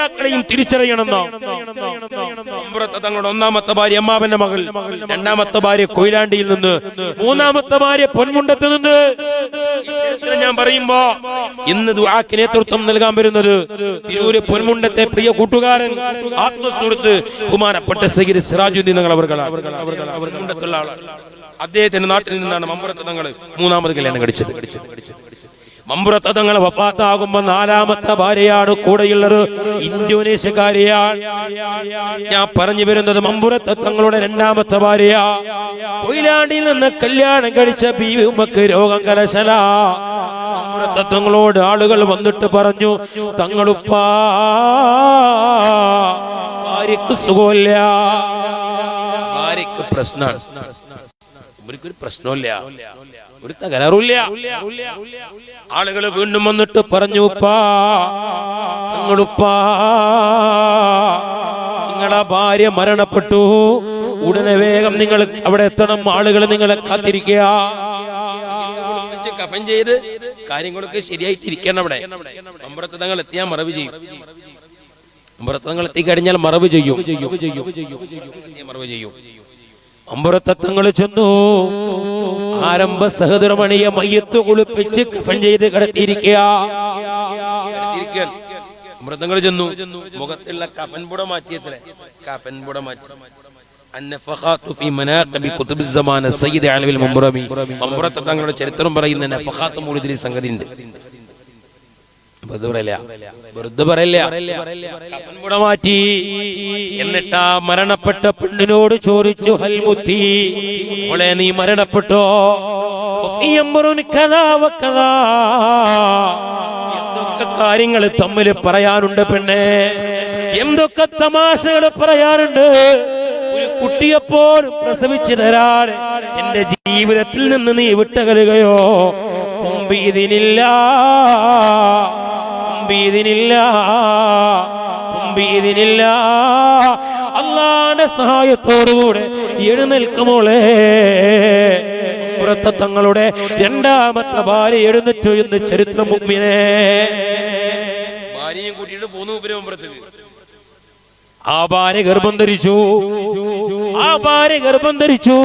ഔലിയാക്കളെയും തിരിച്ചറിയണമെന്നോ? തങ്ങളുടെ ഒന്നാമത്തെ ഭാര്യ അമ്മാവന്റെ മകൾ രണ്ടാമത്തെ ഭാര്യ കൊയിലാണ്ടിയിൽ നിന്ന് മൂന്നാമത്തെ ഭാര്യ പൊന്മുണ്ടത്ത് നിന്ന്. ഞാൻ പറയുമ്പോ ഇന്ന് ദുആക്ക് നേതൃത്വം നൽകാൻ വരുന്നത് തിരൂര് പൊന്മുണ്ടത്തെ പ്രിയ കൂട്ടുകാരൻ ആത്മസുഹൃത്ത് ബഹുമാനപ്പെട്ട സഗിരി സിറാജുദ്ദീൻ ആളാണ്. അദ്ദേഹത്തിന്റെ നാട്ടിൽ നിന്നാണ് മമ്പുറത്ത് തങ്ങൾ മൂന്നാമത് കല്യാണം കടിച്ചത് കടിച്ചത് കഴിച്ചത്. മമ്പുറത്ത് തങ്ങൾ വഫാത്താകുമ്പോ നാലാമത്തെ ഭാര്യയാണ് കൂടെയുള്ളത്. ഇന്തോനേഷ്യക്കാരിയാണ്. ഞാൻ പറഞ്ഞു വരുന്നത് മമ്പുറത്ത് തങ്ങളുടെ രണ്ടാമത്തെ ഭാര്യ കൊയിലാണ്ടിൽ നിന്ന് കല്യാണം കഴിച്ച ബീവി ഉമ്മക്ക് രോഗം കലശല. മമ്പുറത്ത് തങ്ങളോട് ആളുകൾ വന്നിട്ട് പറഞ്ഞു തങ്ങളുപ്പാ സുഖമില്ല. ഭാര്യക്ക് പ്രശ്നമാണ്. ഇവർക്കൊരു പ്രശ്നമില്ല ഒരു തകരാറില്ല ആളുകൾ വീണ്ടും വന്നിട്ട് പറഞ്ഞു ഉപ്പാ നിങ്ങളുപ്പാ നിങ്ങളെ ഭാര്യ മരണപ്പെട്ടു. ഉടനെ വേഗം നിങ്ങൾ അവിടെ എത്തണം. ആളുകൾ നിങ്ങളെ കാത്തിരിക്കുക. കഫൻ ചെയ്ത് കാര്യങ്ങളൊക്കെ ശരിയായിട്ട് ഇരിക്കണം അവിടെ. അമ്പലത്ത് തങ്ങൾ എത്തിയാൽ മറവ് ചെയ്യും. അമ്പലത്ത് തങ്ങൾ എത്തിക്കഴിഞ്ഞാൽ മറവ് ചെയ്യും. മറവ് ചെയ്യും. അമ്പുറത്തങ്ങൾ ചെന്നു. ആരംഭ സഹോദരമണിയെ മയ്യത്ത് കുളിപ്പിച്ച് കഫൻ ചെയ്ത് കിടത്തിയിരിക്കുക. അമൃതങ്ങൾ ചെന്നു. മുഖത്തുള്ള കഫൻ പുട മാറ്റിയത്രേ കഫൻ പുട മാറ്റി. ചരിത്രം പറയുന്ന സംഗതി ഉണ്ട് വെറുതെ പറയില്ല. വെറുതെ മാറ്റി. മരണപ്പെട്ട പെണ്ണിനോട് ചോദിച്ചു ഹൽമുത്തി മോളെ നീ മരണപ്പെട്ടോ. എന്തൊക്കെ കാര്യങ്ങൾ തമ്മിൽ പറയാനുണ്ട് പെണ്ണെ? എന്തൊക്കെ തമാശകൾ പറയാനുണ്ട്? ഒരു കുട്ടിയെപ്പോലും പ്രസവിച്ചു തരാൻ എന്റെ ജീവിതത്തിൽ നിന്ന് നീ വിട്ടകലുകയോ? തുമ്പീതിനില്ല തുമ്പീതിനില്ല തുമ്പീതിനില്ല. അള്ളാന്റെ സഹായത്തോടുകൂടെ എഴുന്നേൽക്കുമോളെ പുറത്തെ തങ്ങളുടെ രണ്ടാമത്തെ ഭാര്യ എഴുന്നേറ്റു എന്ന് ചരിത്രം മുമ്പിനെ ഭാര്യയും കൂട്ടിയിട്ട് പോന്നു പുരമ്പുറത്തേക്ക് ആ ഭാര്യ ഗർഭം ധരിച്ചു. ആ ഭാര്യ ഗർഭം ധരിച്ചു.